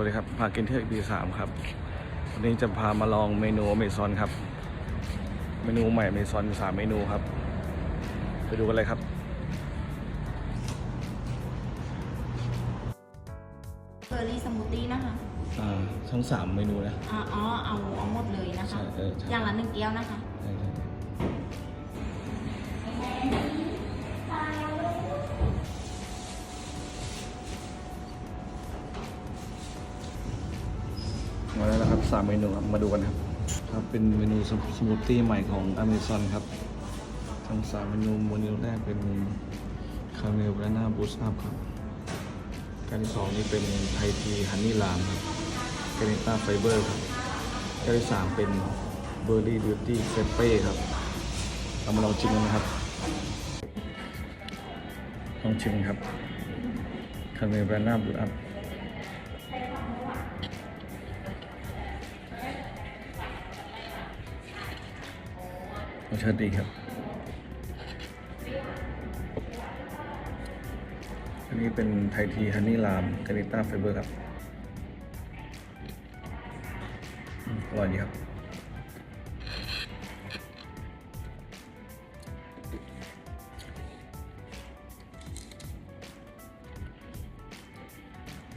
วัสดีครับ พากินเที่ยวปีสามครับ วันนี้จะพามาลองเมนูอเมซอนครับ เมนูใหม่อเมซอนสามเมนูครับ ไปดูกันเลยครับเบอร์รี่สมูทตี้นะคะ อ่าทั้งสามเมนูนะอ๋ออ๋อ เอาเอาหมดเลยนะคะ ใช่เออใช่ อย่างละหนึ่งแก้วนะคะ มาแล้วนะครับสามเมนูครับ มาดูกันครับ ครับ เป็นเมนูสมูทตี้ใหม่ของ Amazon ครับ ทั้งสามเมนูเมนูแรกเป็นคาราเมลบานาน่าบูสต์อัพครับการที่สองนี่เป็นไททีฮันนี่ลามครับเกรนิต้าไฟเบอร์ครับการที่สามเป็นเบอร์รี่บิวตี้เฟเป้ครับ เรามาลองชิมกันนะครับ ลองชิมครับคาราเมลบานาน่าบูสต์อัพ รสชาติดีครับ อันนี้เป็นไททีฮันนี่ลามกานิต้าไฟเบอร์ครับอร่อยดีครับ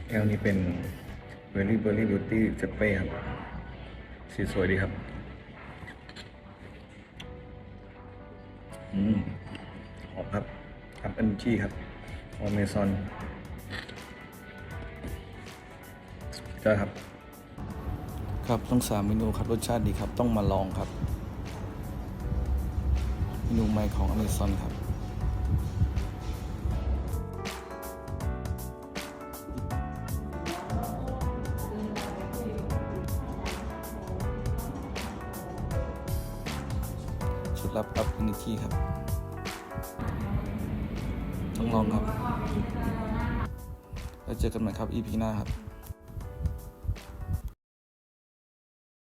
แก้วนี้เป็นเวลลี่เบอร์รี่บิวตี้เฟเป้ครับ สีสวยดีครับ อืมหอมครับอับเปิลชี่ครับอเมซอนก็ครับ ครับต้องสามเมนูครับรสชาติดีครับต้องมาลองครับ เมนูใหม่ของอเมซอนครับ ชุดลับอัพอินิตี้ครับต้องลองครับ แล้วเจอกันใหม่ครับ EP หน้าครับ